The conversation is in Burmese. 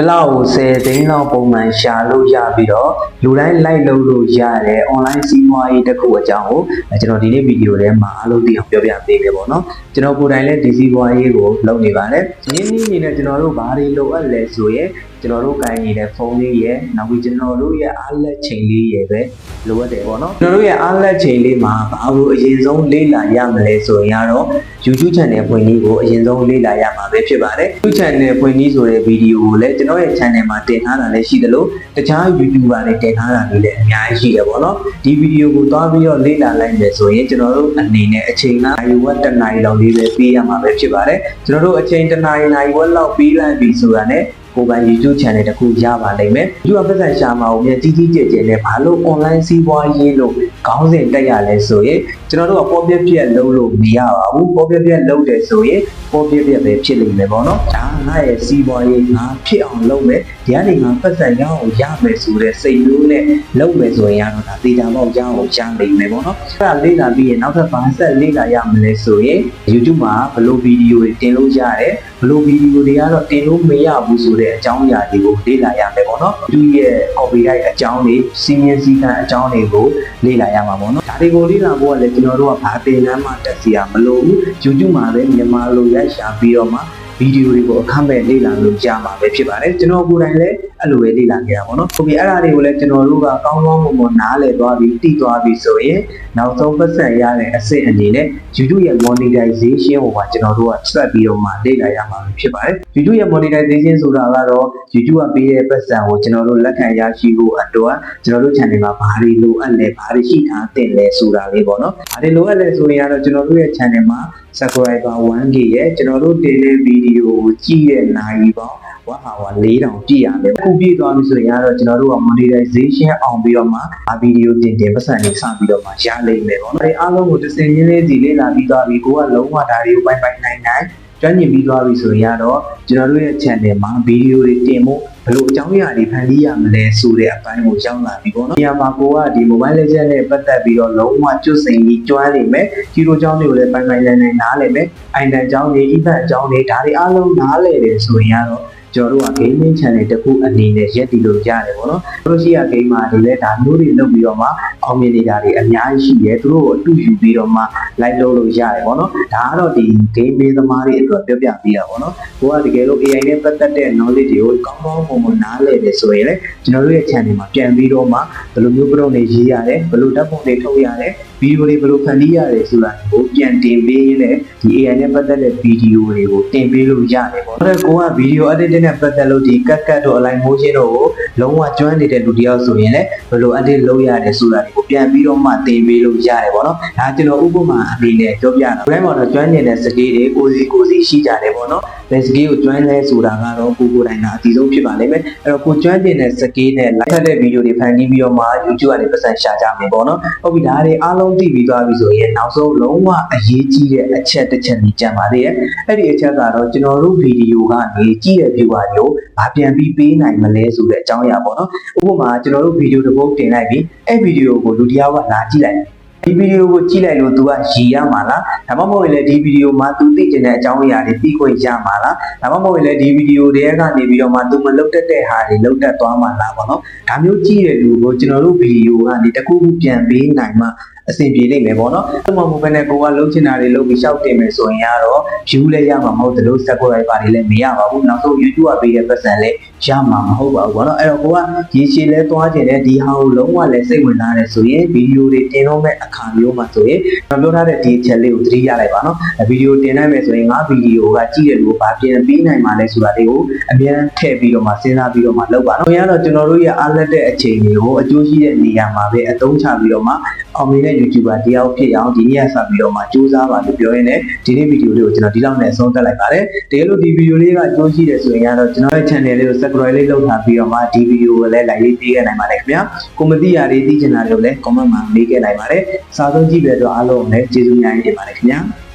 တစ်လောက်ကို10သိန်းလောက်ပုံမှန်ရှာလို့ရပြီးတော့လူတိုင်းလိုက်လုပ်လို့ရတဲ့ online စီးပွားရေးတစ်ခုအကြောင်းကိုအဲကျွန်တော်ဒီနေ့ဗီဒီယိုထဲမှာအားလုံးသိအောင်ပြောပြပေးမယ်ပေါ့နော်ကျွန်တော်ကိုယ်တိုင်လည်းဒီစီးပွားရေးကိုလုပ်နေပါတယ်ရင်းနှီးနေတဲ့ကျွန်တော်တို့ဘာတွေလိုအပ်လဲဆိုရင်ကျွန်တော်တို့ကိုင်နေတဲ့ဖုန်းလေးရဲ့နောက်ပြီးကျွန်တော်တို့ရဲ့အားလက်ချိန်လေးရဲ့ပဲလိုအပ်တယ်ပေါ့နော်ကျွန်တော်တို့ရဲ့အားလက်ချိန်လေးမှာဘာလို့အရင်ဆုံးလေ့လာရမလဲဆိုရင်ကတော့ YouTube channel ဖွင့်နည်းကိုအရင်ဆုံးလေ့လာရမှာပဲဖြစ်ပါတယ် YouTube channel ဖွင့်နည်းဆိုတဲ့ဗီဒီယိုကိုလည်းကျွန်တော်ရဲ့ channel မှာတင်ထားတာလည်းရှိသလိုတခြား YouTuber တွေတင်ထားတာတွေလည်းအများကြီးရှိတယ်ပေါ့နော်ဒီဗီဒီယိုကိုသွားပြီးတော့လေ့လာလိုက်မယ်ဆိုရင်ကျွန်တော်တို့အနေနဲ့အချိန်ကနိုင်ဝက်တစ်နာရီလောက်လေးပဲပေးရမှာပဲဖြစ်ပါတယ်ကျွန်တော်တို့အချိန်တစ်နာရီနိုင်ဝက်လောက်ပေးလိုက်ပြီဆိုတာနဲ့ ကိုယ်ပိုင် YouTube channel တစ်ခုရပါလိမ့်မယ်။ YouTube ပတ်သက်ရှာမှာကိုမြန်ကြီးကြီးကျယ်ကျယ်နဲ့ဘာလို့ online စီးပွားရေးလို့ခေါင်းစဉ်တက်ရလဲဆိုရင်ကျွန်တော်တို့ကပေါ်ပြက်ပြက်လုံးလို့မရပါဘူး။ပေါ်ပြက်ပြက်လုံးတယ်ဆိုရင်ပေါ်ပြက်ပြက်ပဲဖြစ်လိမ့်မယ်ပေါ့နော်။ဒါငါရဲ့စီးပွားရေးငါဖြစ်အောင်လုပ်မယ်။ဒီကနေငါပတ်သက်ရအောင်ရမယ်ဆိုတဲ့စိတ်မျိုးနဲ့လုပ်မယ်ဆိုရင်ကတော့ဒါသေချာပေါက်ရအောင်ရနိုင်မယ်ပေါ့နော်။အဲ့ဒါလေ့လာပြီးရင်နောက်ထပ်ဘာဆက်လေ့လာရမလဲဆိုရင် YouTube မှာဘယ်လိုဗီဒီယိုတွေတင်လို့ရတယ်ဘယ်လိုဗီဒီယိုတွေကတော့တင်လို့မရဘူးဆိုတဲ့အကြောင်းအရာတွေကိုလေ့လာရမယ်ပေါ့နော်။သူရဲ့ copyright အကြောင်းတွေစီမင်းစည်းကမ်းအကြောင်းတွေကိုလေ့လာရမှာပေါ့နော်။ဒါတွေကိုလေ့လာဖို့ကလည်းကျွန်တော်တို့ကဘာသင်တန်းမှတက်စီရမလို့ဘူး။ YouTube မှာလည်းမြန်မာလိုရိုက်ရှာပြီးတော့မှဗီဒီယိုတွေကိုအခမဲ့လေ့လာလို့ရမှာပဲဖြစ်ပါတယ်ကျွန်တော်ကိုယ်တိုင်လည်း အဲ့လိုပဲလေ့လာခဲ့တာပေါ့နော်ဟုတ်ပြီအဲ့ဒါတွေကိုလည်းကျွန်တော်တို့ကကောင်းကောင်းမွန်မွန်နားလည်သွားပြီးသိသွားပြီးဆိုရင်နောက်ဆုံးပတ်သက်ရတဲ့အဆင့်အနေနဲ့ YouTube ရဲ့ monetization ကိုပါကျွန်တော်တို့ကဆက်ပြီးတော့မှလေ့လာရမှာဖြစ်ပါတယ် YouTube ရဲ့ monetization ဆိုတာကတော့ YouTube ကပေးတဲ့ပတ်စံကိုကျွန်တော်တို့လက်ခံရရှိဖို့အတွက်ကျွန်တော်တို့ channel မှာဘာတွေလိုအပ်လဲဘာတွေရှိထားတင်လဲဆိုတာလေးပေါ့နော်ဘာတွေလိုအပ်လဲဆိုရင်ကတော့ကျွန်တော်တို့ရဲ့ channel မှာ subscriber 1k ရဲ့ကျွန်တော်တို့တင်တဲ့ဗီဒီယိုကိုကြည့်တဲ့နိုင်ပေါင်း ဝါဟာဝါ4000ပြည့်ရမယ်အခုပြည့်သွားပြီဆိုရင်ကတော့ကျွန်တော်တို့က monetization အောင်ပြီးတော့မှအဗီဒီယိုတင်တင်ပတ်စံလေးစပြီးတော့မှရလိမ့်မယ်ပေါ့နော်အဲအားလုံးကိုတစ်စင်ချင်းလေးစီလေးလာပြီးသွားပြီကိုကလုံးဝဒါတွေကိုပိုင်ပိုင်နိုင်နိုင်ကျွမ်းကျင်ပြီးသွားပြီဆိုရင်ကတော့ကျွန်တော်တို့ရဲ့ channel မှာဗီဒီယိုတွေတင်ဖို့ဘယ်လိုအကြောင်းအရာတွေဖန်တီးရမလဲဆိုတဲ့အပိုင်းကိုရောက်လာပြီပေါ့နော်။ဒီမှာကိုကဒီ mobile legend နဲ့ပတ်သက်ပြီးတော့လုံးဝကျွတ်စိန်ပြီးကျွမ်းနေမယ်။ဂျီရိုအကြောင်းတွေကိုလည်းပိုင်ပိုင်နိုင်နိုင်နားလည်မယ်။အိုင်တန်အကြောင်းတွေ event အကြောင်းတွေဒါတွေအားလုံးနားလည်တယ်ဆိုရင်ကတော့ ကျွန်တော်တို့က gaming channel တစ်ခုအနေနဲ့ရက်တည်လို့ရတယ်ပေါ့နော်။တို့ရှိရ gamer တွေလည်းဒါမျိုးတွေလုပ်ပြီးတော့မှအောင်မြင်နေတာတွေအများကြီးရှိတယ်။သူတို့ကိုအတူယူပြီးတော့မှ live လုပ်လို့ရတယ်ပေါ့နော်။ဒါကတော့ဒီ game ပေးသမားတွေအတွက်ပြောပြပေးတာပေါ့နော်။ကိုကတကယ်လို့ AI နဲ့ပတ်သက်တဲ့ knowledge တွေကိုကောင်းကောင်းမွန်မွန်နားလည်တယ်ဆိုရင်လည်းကျွန်တော်တို့ရဲ့ channel မှာပြန်ပြီးတော့မှဘယ်လိုမျိုး product တွေရေးရတယ်ဘယ်လိုဓာတ်ပုံတွေထုတ်ရတယ်ဗီဒီယိုတွေဘယ်လိုဖန်တီးရတယ်ဆိုတာကိုပြန်တင်ပေးရင်းနဲ့ဒီ AI နဲ့ပတ်သက်တဲ့ဗီဒီယိုတွေကိုတင်ပေးလို့ရတယ်ပေါ့။အဲ့တော့ကိုကဗီဒီယို editing နဲ့ပတ်သက်လို့ဒီကတ်ကတ်တို့ align motion တို့ကိုလုံးဝကျွမ်းနေတဲ့လူတစ်ယောက်ဆိုရင်လည်းဘယ်လို edit လုပ်ရတယ်ဆိုတာတွေကိုပြန်ပြီးတော့မှတင်ပေးလို့ရတယ်ပေါ့နော်။ဒါကျွန်တော်ဥပမာအနေနဲ့ပြောပြတာ။ brand မှာတော့ကျွမ်းနေတဲ့စကေးတွေကိုစီကိုစီရှိကြတယ်ပေါ့နော်။ best skill ကိုကျွမ်းလဲဆိုတာကတော့ကိုကိုယ်တိုင်ကအတီးဆုံးဖြစ်ပါလိမ့်မယ်အဲ့တော့ကိုကျွမ်းကျင်တဲ့ skill နဲ့ live ဖတ်တဲ့ video တွေဖန်တီးပြီးတော့မှ YouTube ကနေပတ်စံရှာကြမယ်ပေါ့နော်ဟုတ်ပြီဒါတွေအားလုံးသိပြီးသွားပြီဆိုရင်နောက်ဆုံးလုံးဝအရေးကြီးတဲ့အချက်တစ်ချက်ကြီးကြံပါသေးရဲ့အဲ့ဒီအချက်ကတော့ကျွန်တော်တို့ video ကနေကြည့်တဲ့ viewer တွေကိုဗာပြန်ပြီးပေးနိုင်မလဲဆိုတဲ့အကြောင်းအရာပေါ့နော်ဥပမာကျွန်တော်တို့ video တစ်ပုဒ်တင်လိုက်ပြီးအဲ့ video ကိုလူတစ်ယောက်ကလာကြည့်လိုက် ဒီဗီဒီယိုကိုကြည့်လိုက်လို့ तू ကရည်ရမှာလားဒါမှမဟုတ်ရင်လည်းဒီဗီဒီယိုမှာ तू သိကျင်တဲ့အကြောင်းအရာတွေသိခွင့်ရမှာလားဒါမှမဟုတ်ရင်လည်းဒီဗီဒီယိုတွေကနေပြီးတော့မှ तू မလုတ်တက်တဲ့ဟာတွေလုတ်တက်သွားမှာလားပေါ့နော်ဒါမျိုးကြည့်တဲ့လူကိုကျွန်တော်တို့ဗီဒီယိုကနေတခုခုပြန်ပေးနိုင်မှ အဆင်ပြေလိမ့်မယ်ပေါ့နော်။အဲ့မှာမဟုတ်ဘဲနဲ့ကိုကလုံးချင်တာတွေလုပ်ပြီးရှောက်တင်မယ်ဆိုရင်ကတော့ view လည်းရမှာမဟုတ်သလို subscriber တွေလည်းမရပါဘူး။နောက်ဆုံး YouTube ကပေးတဲ့ပတ်စံလည်းရမှာမဟုတ်ပါဘူးပေါ့နော်။အဲ့တော့ကိုကရေရှည်လဲသွားကျင်တဲ့ဒီဟာကိုလုံးဝလည်းစိတ်ဝင်စားတယ်ဆိုရင်ဗီဒီယိုတွေတင်တော့မဲ့အခါမျိုးမှာဆိုရင်ကျွန်တော်ပြောထားတဲ့ဒီချက်လေးကိုသတိရလိုက်ပါနော်။ဗီဒီယိုတင်နိုင်မယ်ဆိုရင်ငါဗီဒီယိုကကြည့်တဲ့လူကိုဗာပြန်ပေးနိုင်မှာလဲဆိုတာလေးကိုအများထည့်ပြီးတော့မှစဉ်းစားပြီးတော့မှလုပ်ပါနော်။ဘယ်ကတော့ကျွန်တော်တို့ရဲ့အားလက်တဲ့အချိန်တွေကိုအကျိုးရှိတဲ့နေရာမှာပဲအသုံးချပြီးတော့မှအောင်မြင်တဲ့ YouTuber တယောက်ဖြစ်အောင်ဒီနေ့ကစပြီးတော့မှစူးစမ်းပါလို့ပြောရင်းနဲ့ဒီနေ့ဗီဒီယိုလေးကိုကျွန်တော်ဒီလောက်နဲ့အဆုံးသတ်လိုက်ပါတယ်။တကယ်လို့ဒီဗီဒီယိုလေးကအကျိုးရှိတယ်ဆိုရင်ကတော့ကျွန်တော်ရဲ့ channel လေးကို subscribe လေးလုပ်ထားပြီးတော့မှဒီဗီဒီယိုကိုလည်း like လေးပေးခဲ့နိုင်ပါတယ်ခင်ဗျာ။ကိုမသိရသေးသိချင်တာတွေကိုလည်း comment မှာမေးခဲ့နိုင်ပါတယ်။စာဆုံးကြည့်တဲ့အတွက်အားလုံးကိုလည်းကျေးဇူးများကြီးတင်ပါတယ်ခင်ဗျာ။